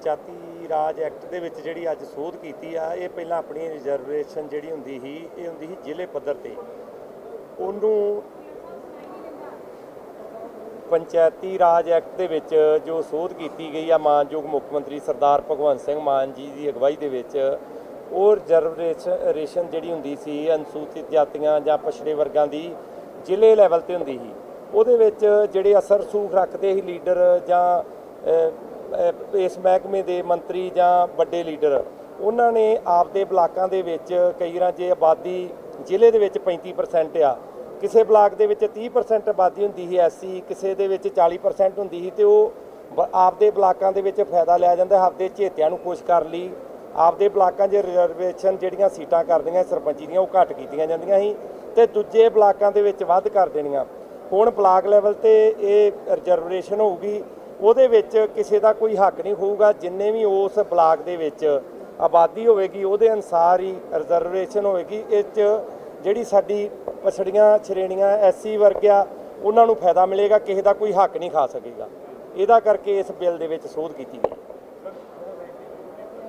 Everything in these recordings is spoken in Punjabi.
ਪੰਚਾਇਤੀ ਰਾਜ ਐਕਟ ਦੇ ਵਿੱਚ ਜਿਹੜੀ ਅੱਜ ਸੋਧ ਕੀਤੀ ਆ, ਇਹ ਪਹਿਲਾਂ ਆਪਣੀ ਰਿਜ਼ਰਵੇਸ਼ਨ ਜਿਹੜੀ ਹੁੰਦੀ ਸੀ, ਇਹ ਹੁੰਦੀ ਸੀ ਜ਼ਿਲ੍ਹੇ ਪੱਧਰ ਤੇ। ਉਹਨੂੰ ਪੰਚਾਇਤੀ ਰਾਜ ਐਕਟ ਦੇ ਵਿੱਚ ਜੋ ਸੋਧ ਕੀਤੀ ਗਈ ਆ ਮਾਨਯੋਗ ਮੁੱਖ ਮੰਤਰੀ ਸਰਦਾਰ ਭਗਵੰਤ ਸਿੰਘ ਮਾਨ ਜੀ ਦੀ ਅਗਵਾਈ ਦੇ ਵਿੱਚ, ਉਹ ਰਿਜ਼ਰਵੇਸ਼ਨ ਜਿਹੜੀ ਹੁੰਦੀ ਸੀ, ਅਨੁਸੂਚਿਤ ਜਾਤੀਆਂ ਜਾਂ ਪਛੜੇ ਵਰਗਾਂ ਦੀ ਜ਼ਿਲ੍ਹੇ ਲੈਵਲ ਤੇ ਹੁੰਦੀ ਸੀ। ਉਹਦੇ ਵਿੱਚ ਜਿਹੜੇ ਅਸਰ ਸੂਖ ਰੱਖਦੇ ਸੀ ਲੀਡਰ ਜਾਂ ਇਸ ਮਹਿਕਮੇ ਦੇ ਮੰਤਰੀ ਜਾਂ ਵੱਡੇ ਲੀਡਰ, ਉਹਨਾਂ ਨੇ ਆਪਦੇ ਬਲਾਕਾਂ ਦੇ ਵਿੱਚ ਕਈ ਵਾਰ ਜੇ ਆਬਾਦੀ ਜ਼ਿਲ੍ਹੇ ਦੇ ਵਿੱਚ 35% ਆ, ਕਿਸੇ ਬਲਾਕ ਦੇ ਵਿੱਚ 30% ਆਬਾਦੀ ਹੁੰਦੀ ਸੀ ਐਸਸੀ ਕਿਸੇ ਦੇ ਵਿੱਚ 40% ਹੁੰਦੀ ਸੀ ਤੇ ਉਹ ਬ- ਆਪਦੇ ਬਲਾਕਾਂ ਦੇ ਵਿੱਚ ਫਾਇਦਾ ਲਿਆ ਜਾਂਦਾ, ਆਪਦੇ ਝੇਤਿਆਂ ਨੂੰ ਖੁਸ਼ ਕਰ ਲਈ। ਆਪਦੇ ਬਲਾਕਾਂ 'ਚ ਰਿਜ਼ਰਵੇਸ਼ਨ ਜਿਹੜੀਆਂ ਸੀਟਾਂ ਕਰਦੀਆਂ, ਸਰਪੰਚੀ ਦੀਆਂ, ਉਹ ਘੱਟ ਕੀਤੀਆਂ ਜਾਂਦੀਆਂ ਸੀ ਤੇ ਦੂਜੇ ਬਲਾਕਾਂ ਦੇ ਵਿੱਚ ਵੱਧ ਕਰ ਦੇਣੀਆਂ। ਹੁਣ ਬਲਾਕ ਲੈਵਲ ਤੇ ਇਹ ਰਿਜ਼ਰਵੇਸ਼ਨ ਹੋਊਗੀ ਉਹਦੇ ਵਿੱਚ ਕਿਸੇ ਦਾ ਕੋਈ ਹੱਕ ਨਹੀਂ ਹੋਊਗਾ, ਜਿੰਨੇ ਵੀ ਉਸ ਬਲਾਕ ਦੇ ਵਿੱਚ ਆਬਾਦੀ ਹੋਵੇਗੀ, ਉਹਦੇ ਅਨਸਾਰ ਹੀ ਰਿਜ਼ਰਵੇਸ਼ਨ ਹੋਵੇਗੀ। ਇਹ 'ਚ ਜਿਹੜੀ ਸਾਡੀ ਪਛੜੀਆਂ ਸ਼੍ਰੇਣੀਆਂ ਐਸਸੀ ਵਰਗਿਆ, ਉਹਨਾਂ ਨੂੰ ਫਾਇਦਾ ਮਿਲੇਗਾ, ਕਿਸੇ ਦਾ ਕੋਈ ਹੱਕ ਨਹੀਂ ਖਾ ਸਕੇਗਾ। ਇਹਦਾ ਕਰਕੇ ਇਸ ਬਿੱਲ ਦੇ ਵਿੱਚ ਸੋਧ ਕੀਤੀ ਗਈ।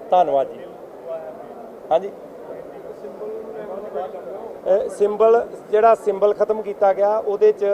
ਧੰਨਵਾਦ ਜੀ। ਹਾਂਜੀ। ਸਿੰਬਲ ਜਿਹੜਾ ਸਿੰਬਲ ਖਤਮ ਕੀਤਾ ਗਿਆ, ਉਹਦੇ 'ਚ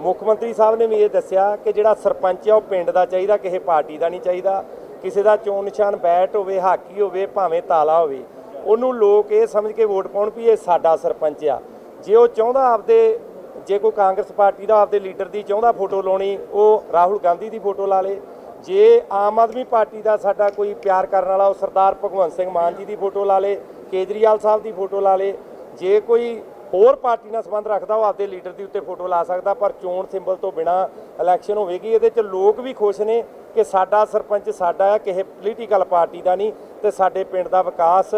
ਮੁੱਖ ਮੰਤਰੀ ਸਾਹਿਬ ਨੇ ਵੀ ਇਹ ਦੱਸਿਆ ਕਿ ਜਿਹੜਾ ਸਰਪੰਚ ਆ ਉਹ ਪਿੰਡ ਦਾ ਚਾਹੀਦਾ, ਕਿਸੇ ਪਾਰਟੀ ਦਾ ਨਹੀਂ ਚਾਹੀਦਾ। ਕਿਸੇ ਦਾ ਚੋਣ ਨਿਸ਼ਾਨ ਬੈਟ ਹੋਵੇ, ਹਾਕੀ ਹੋਵੇ, ਭਾਵੇਂ ਤਾਲਾ ਹੋਵੇ, ਉਹਨੂੰ ਲੋਕ ਇਹ ਸਮਝ ਕੇ ਵੋਟ ਪਾਉਣ ਵੀ ਇਹ ਸਾਡਾ ਸਰਪੰਚ ਆ। ਜੇ ਉਹ ਚਾਹੁੰਦਾ ਆਪਦੇ, ਜੇ ਕੋਈ ਕਾਂਗਰਸ ਪਾਰਟੀ ਦਾ ਆਪਦੇ ਲੀਡਰ ਦੀ ਚਾਹੁੰਦਾ ਫੋਟੋ ਲਾਉਣੀ, ਉਹ ਰਾਹੁਲ ਗਾਂਧੀ ਦੀ ਫੋਟੋ ਲਾ ਲੇ। ਜੇ ਆਮ ਆਦਮੀ ਪਾਰਟੀ ਦਾ ਸਾਡਾ ਕੋਈ ਪਿਆਰ ਕਰਨ ਵਾਲਾ ਉਹ ਸਰਦਾਰ ਭਗਵੰਤ ਸਿੰਘ ਮਾਨ ਜੀ ਦੀ ਫੋਟੋ ਲਾ ਲੇ, ਕੇਜਰੀਵਾਲ ਸਾਹਿਬ ਦੀ ਫੋਟੋ ਲਾ ਲੇ। ਜੇ ਕੋਈ ਹੋਰ ਪਾਰਟੀ ਨਾਲ ਸੰਬੰਧ ਰੱਖਦਾ, ਉਹ ਆਪਦੇ ਲੀਡਰ ਦੀ ਉੱਤੇ ਫੋਟੋ ਲਾ ਸਕਦਾ, ਪਰ ਚੋਣ ਸਿੰਬਲ ਤੋਂ ਬਿਨਾ ਇਲੈਕਸ਼ਨ ਹੋਵੇਗੀ। ਇਹਦੇ 'ਚ ਲੋਕ ਵੀ ਖੁਸ਼ ਨੇ ਕਿ ਸਾਡਾ ਸਰਪੰਚ ਸਾਡਾ ਹੈ ਕਿਸੇ ਪੋਲੀਟੀਕਲ ਪਾਰਟੀ ਦਾ ਨਹੀਂ, ਤੇ ਸਾਡੇ ਪਿੰਡ ਦਾ ਵਿਕਾਸ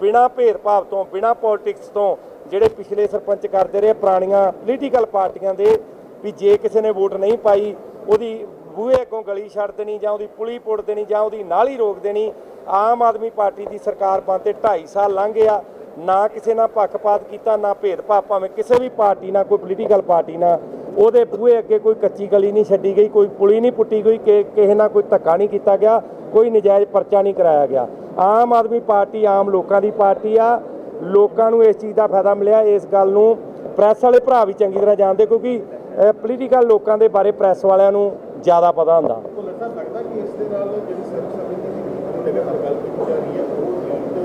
ਬਿਨਾ ਭੇਦਭਾਵ ਤੋਂ, ਬਿਨਾ ਪੋਲਿਟਿਕਸ ਤੋਂ, ਜਿਹੜੇ ਪਿਛਲੇ ਸਰਪੰਚ ਕਰਦੇ ਰਹੇ ਪੁਰਾਣੀਆਂ ਪੋਲੀਟੀਕਲ ਪਾਰਟੀਆਂ ਦੇ, ਵੀ ਜੇ ਕਿਸੇ ਨੇ ਵੋਟ ਨਹੀਂ ਪਾਈ, ਉਹਦੀ ਬੂਹੇ ਅੱਗੋਂ ਗਲੀ ਛੱਡ ਦੇਣੀ ਜਾਂ ਉਹਦੀ ਪੁਲੀ ਪੁੱਟ ਦੇਣੀ ਜਾਂ ਉਹਦੀ ਨਾਲੀ ਰੋਕ ਦੇਣੀ, ਆਮ ਆਦਮੀ ਪਾਰਟੀ ਦੀ ਸਰਕਾਰ ਬਣ ਤੇ 2.5 ਸਾਲ ਲੰਘ ਗਿਆ। ਨਾ ਕਿਸੇ ਨਾਲ ਪੱਖਪਾਤ ਕੀਤਾ, ਨਾ ਭੇਦਭਾਵ, ਭਾਵੇਂ ਕਿਸੇ ਵੀ ਪਾਰਟੀ ਨਾਲ, ਕੋਈ ਪੋਲੀਟੀਕਲ ਪਾਰਟੀ ਨਾਲ, ਉਹਦੇ ਬੂਹੇ ਅੱਗੇ ਕੋਈ ਕੱਚੀ ਗਲੀ ਨਹੀਂ ਛੱਡੀ ਗਈ, ਕੋਈ ਪੁਲੀ ਨਹੀਂ ਪੁੱਟੀ ਗਈ, ਕਿ ਕਿਸੇ ਨਾਲ ਕੋਈ ਧੱਕਾ ਨਹੀਂ ਕੀਤਾ ਗਿਆ, ਕੋਈ ਨਜਾਇਜ਼ ਪਰਚਾ ਨਹੀਂ ਕਰਾਇਆ ਗਿਆ। ਆਮ ਆਦਮੀ ਪਾਰਟੀ, ਆਮ ਲੋਕਾਂ ਦੀ ਪਾਰਟੀ ਆ। ਲੋਕਾਂ ਨੂੰ ਇਸ ਚੀਜ਼ ਦਾ ਫਾਇਦਾ ਮਿਲਿਆ, ਇਸ ਗੱਲ ਨੂੰ ਪ੍ਰੈਸ ਵਾਲੇ ਭਰਾ ਵੀ ਚੰਗੀ ਤਰ੍ਹਾਂ ਜਾਣਦੇ, ਕਿਉਂਕਿ ਪੋਲੀਟੀਕਲ ਲੋਕਾਂ ਦੇ ਬਾਰੇ ਪ੍ਰੈਸ ਵਾਲਿਆਂ ਨੂੰ ਜ਼ਿਆਦਾ ਪਤਾ ਹੁੰਦਾ। ਲੱਗਦਾ ਕਿ ਇਸ ਦੇ ਨਾਲ ਜਿਹੜੀ ਸਰਵ ਸਮਿਤੀ ਦੀ ਲਗਾਤਾਰ ਗੱਲ ਕੀਤੀ ਜਾ ਰਹੀ ਹੈ? ਉਹ ਲੀਡ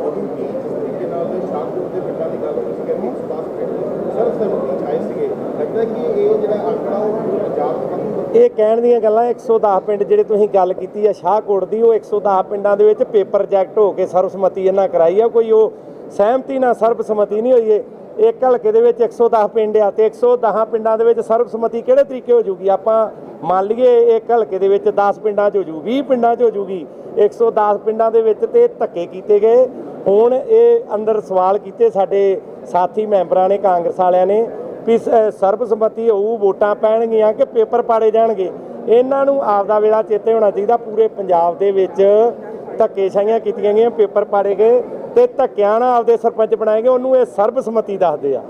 ਵਧੂਗੀ ਜਿਸ ਤਰੀਕੇ ਨਾਲ ਸ਼ਾਹਪੁਰ ਦੇ ਪਿੰਡਾਂ ਦੀ ਗੱਲ ਤੁਸੀਂ ਕਹਿੰਦੇ 110 ਪਿੰਡ ਸਰਵ ਸਮਿਤੀ ਚ ਆਏ ਸੀਗੇ ਲੱਗਦਾ ਕਿ ਇਹ ਜਿਹੜਾ ਅੰਕੜਾ ਉਹ ਪੂਰੇ ਪੰਜਾਬ ਤੋਂ ਵਧੂਗਾ ਇਹ ਕਹਿਣ ਦੀਆਂ ਗੱਲਾਂ 110 ਪਿੰਡ ਜਿਹੜੇ ਤੁਸੀਂ ਗੱਲ ਕੀਤੀ ਆ, ਸ਼ਾਹਕੋਟ ਦੀ, ਉਹ 110 ਪਿੰਡਾਂ ਦੇ ਵਿੱਚ ਪੇਪਰ ਰਿਜੈਕਟ ਹੋ ਕੇ ਸਰਬਸੰਮਤੀ ਇਹਨਾਂ ਕਰਾਈ ਆ। ਕੋਈ ਉਹ ਸਹਿਮਤੀ ਨਾਲ ਸਰਬਸੰਮਤੀ ਨਹੀਂ ਹੋਈ ਏ। ਇੱਕ ਹਲਕੇ ਦੇ ਵਿੱਚ 110 ਪਿੰਡ ਆ ਤੇ 110 ਪਿੰਡਾਂ ਦੇ ਵਿੱਚ ਸਰਬਸੰਮਤੀ ਕਿਹੜੇ ਤਰੀਕੇ ਹੋ ਜੂਗੀ? ਆਪਾਂ ਮੰਨ ਲਈਏ ਇੱਕ ਹਲਕੇ ਦੇ ਵਿੱਚ 10 ਪਿੰਡਾਂ 'ਚ ਹੋ ਜੂ 20 ਪਿੰਡਾਂ 'ਚ ਹੋ ਜੂਗੀ। 110 ਪਿੰਡਾਂ ਦੇ ਵਿੱਚ ਤੇ ਧੱਕੇ ਕੀਤੇ ਗਏ। ਹੁਣ ਇਹ ਅੰਦਰ ਸਵਾਲ ਕੀਤੇ ਸਾਡੇ ਸਾਥੀ ਮੈਂਬਰਾਂ ਨੇ, ਕਾਂਗਰਸ ਵਾਲਿਆਂ ਨੇ। ਵੀ ਸ- ਸਰਬਸੰਮਤੀ ਹੋਊ ਵੋਟਾਂ ਪੈਣਗੀਆਂ ਕਿ ਪੇਪਰ ਪਾੜੇ ਜਾਣਗੇ। ਇਹਨਾਂ ਨੂੰ ਆਪਦਾ ਵੇਲਾ ਚੇਤੇ ਹੋਣਾ ਚਾਹੀਦਾ। ਪੂਰੇ ਪੰਜਾਬ ਦੇ ਵਿੱਚ ਧੱਕੇਸ਼ਾਹੀਆਂ ਕੀਤੀਆਂ ਗਈਆਂ, ਪੇਪਰ ਪਾੜੇ ਗਏ ਤੇ ਧੱਕਿਆਂ ਨਾਲ ਆਪਦੇ ਸਰਪੰਚ ਬਣਾਏ ਗਏ। ਉਹਨੂੰ ਇਹ ਸਰਬਸੰਮਤੀ ਦੱਸਦੇ ਆ।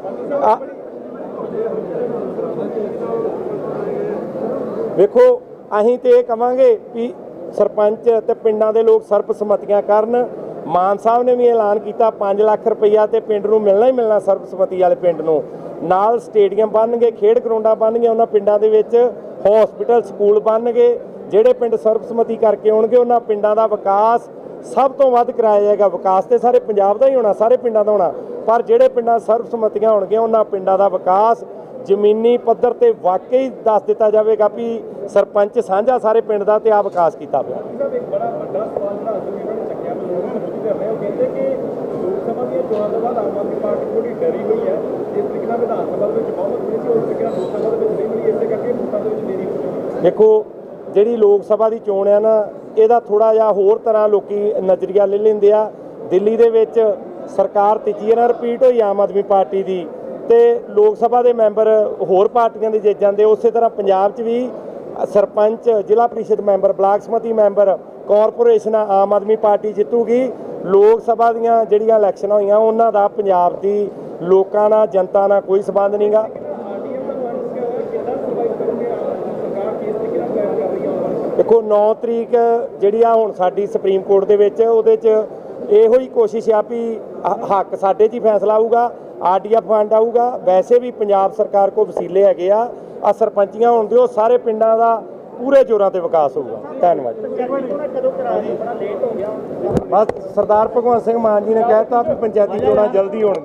ਆ- ਵੇਖੋ, ਅਸੀਂ ਤੇ ਇਹ ਕਵਾਂਗੇ ਵੀ ਸਰਪੰਚ ਤੇ ਪਿੰਡਾਂ ਦੇ ਲੋਕ ਸਰਬਸੰਮਤੀਆਂ ਕਰਨ। ਮਾਨ ਸਾਹਿਬ ਨੇ ਵੀ ਐਲਾਨ ਕੀਤਾ 5 ਲੱਖ ਰੁਪਈਆ ਤੇ ਪਿੰਡ ਨੂੰ ਮਿਲਣਾ ਹੀ ਮਿਲਣਾ ਸਰਬਸੰਮਤੀ ਵਾਲੇ ਪਿੰਡ ਨੂੰ। ਨਾਲ ਸਟੇਡੀਅਮ ਬਣਨਗੇ, ਖੇਡ ਗਰਾਊਂਡਾਂ ਬਣਨਗੀਆਂ ਉਹਨਾਂ ਪਿੰਡਾਂ ਦੇ ਵਿੱਚ ਹਸਪੀਟਲ ਸਕੂਲ ਬਣਨਗੇ, ਜਿਹੜੇ ਪਿੰਡ ਸਰਬਸੰਮਤੀ ਕਰਕੇ ਆਉਣਗੇ, ਉਹਨਾਂ ਪਿੰਡਾਂ ਦਾ ਵਿਕਾਸ ਸਭ ਤੋਂ ਵੱਧ ਕਰਾਇਆ ਜਾਏਗਾ। ਵਿਕਾਸ ਤੇ ਸਾਰੇ ਪੰਜਾਬ ਦਾ ਹੀ ਹੋਣਾ, ਸਾਰੇ ਪਿੰਡਾਂ ਦਾ ਹੋਣਾ, ਪਰ ਜਿਹੜੇ ਪਿੰਡਾਂ ਸਰਬਸੰਮਤੀਆਂ ਹੋਣਗੀਆਂ, ਉਹਨਾਂ ਪਿੰਡਾਂ ਦਾ ਵਿਕਾਸ ਜ਼ਮੀਨੀ ਪੱਧਰ ਤੇ ਵਾਕਈ ਦੱਸ ਦਿੱਤਾ ਜਾਵੇਗਾ ਵੀ ਸਰਪੰਚ ਸਾਂਝਾ ਸਾਰੇ ਪਿੰਡ ਦਾ ਤੇ ਆ ਵਿਕਾਸ ਕੀਤਾ ਪਿਆ ਸਾਹਿਬ ਇੱਕ ਬੜਾ ਵੱਡਾ ਸਵਾਲ ਜਿਹੜਾ ਅਸਲ ਇਹਨਾਂ ਨੇ ਚੱਕਿਆ ਲੋਕ ਮੋਦੀ ਦੇ ਰਹੇ ਉਹ ਕਹਿੰਦੇ ਕਿ ਲੋਕ ਸਭਾ ਦੀਆਂ ਚੋਣਾਂ ਤੋਂ ਬਾਅਦ ਆਮ ਆਦਮੀ ਪਾਰਟੀ ਥੋੜੀ ਡਰੀ ਹੋਈ ਹੈ। ਇਸ ਤਰੀਕੇ ਨਾਲ ਵਿਧਾਨ ਸਭਾ ਦੇ ਵਿੱਚ ਬਹੁਮਤ ਮਿਲੀ ਸੀ, ਉਸ ਤਰੀਕੇ ਨਾਲ ਲੋਕ ਸਭਾ ਦੇ ਵਿੱਚ ਨਹੀਂ ਮਿਲੀ, ਇਸੇ ਕਰਕੇ ਵੋਟਾਂ ਦੇ ਵਿੱਚ ਦੇਰੀ ਹੋ। ਦੇਖੋ, ਜਿਹੜੀ ਲੋਕ ਸਭਾ ਦੀ ਚੋਣ ਆ ਨਾ, ਇਹਦਾ ਥੋੜਾ ਜਿਹਾ ਹੋਰ ਤਰ੍ਹਾਂ ਲੋਕੀ ਨਜ਼ਰੀਆ ਲੈ ਲੈਂਦੇ ਆ। ਦਿੱਲੀ ਦੇ ਵਿੱਚ ਸਰਕਾਰ ਤੀਜੀ ਵਾਰ ਰਿਪੀਟ ਹੋਈ ਆਮ ਆਦਮੀ ਪਾਰਟੀ ਦੀ ਤੇ ਲੋਕ ਸਭਾ ਦੇ ਮੈਂਬਰ ਹੋਰ ਪਾਰਟੀਆਂ ਦੇ ਜਿੱਤ ਜਾਂਦੇ। ਉਸੇ ਤਰ੍ਹਾਂ ਪੰਜਾਬ 'ਚ ਵੀ sarpanch, zila parishad member, block samiti member, corporation Aam Aadmi party ਜਿੱਤੂਗੀ। Lok Sabha ਦੀਆਂ ਜਿਹੜੀਆਂ ਇਲੈਕਸ਼ਨਾਂ ਹੋਈਆਂ, ਉਹਨਾਂ ਦਾ ਪੰਜਾਬ ਦੀ ਲੋਕਾਂ ਨਾਲ, ਜਨਤਾ ਨਾਲ ਕੋਈ ਸਬੰਧ ਨਹੀਂਗਾ ਆਰਡੀਐਮ ਦੇਖੋ 9 ਤਰੀਕ ਜਿਹੜੀ ਆ ਹੁਣ ਸਾਡੀ ਸੁਪਰੀਮ ਕੋਰਟ ਦੇ ਵਿੱਚ, ਉਹਦੇ 'ਚ ਇਹੋ ਹੀ ਕੋਸ਼ਿਸ਼ ਆ ਵੀ ਹੱਕ ਸਾਡੇ 'ਚ ਹੀ ਫੈਸਲਾ ਆਊਗਾ ਆਰਡੀਐਫ ਫੰਡ ਆਊਗਾ। ਵੈਸੇ ਵੀ ਪੰਜਾਬ ਸਰਕਾਰ ਕੋ ਵਸੀਲੇ ਹੈਗੇ ਆ ਆ ਸਰਪੰਚੀਆਂ ਹੋਣ ਦਿਓ ਸਾਰੇ ਪਿੰਡਾਂ ਦਾ ਪੂਰੇ ਜ਼ੋਰਾਂ ਤੇ ਵਿਕਾਸ ਹੋਊਗਾ। ਧੰਨਵਾਦ। ਬਸ ਸਰਦਾਰ ਭਗਵੰਤ ਸਿੰਘ ਮਾਨ ਜੀ ਨੇ ਕਹਿਤਾ ਵੀ ਪੰਚਾਇਤੀ ਚੋਣਾਂ ਜਲਦੀ ਹੋਣ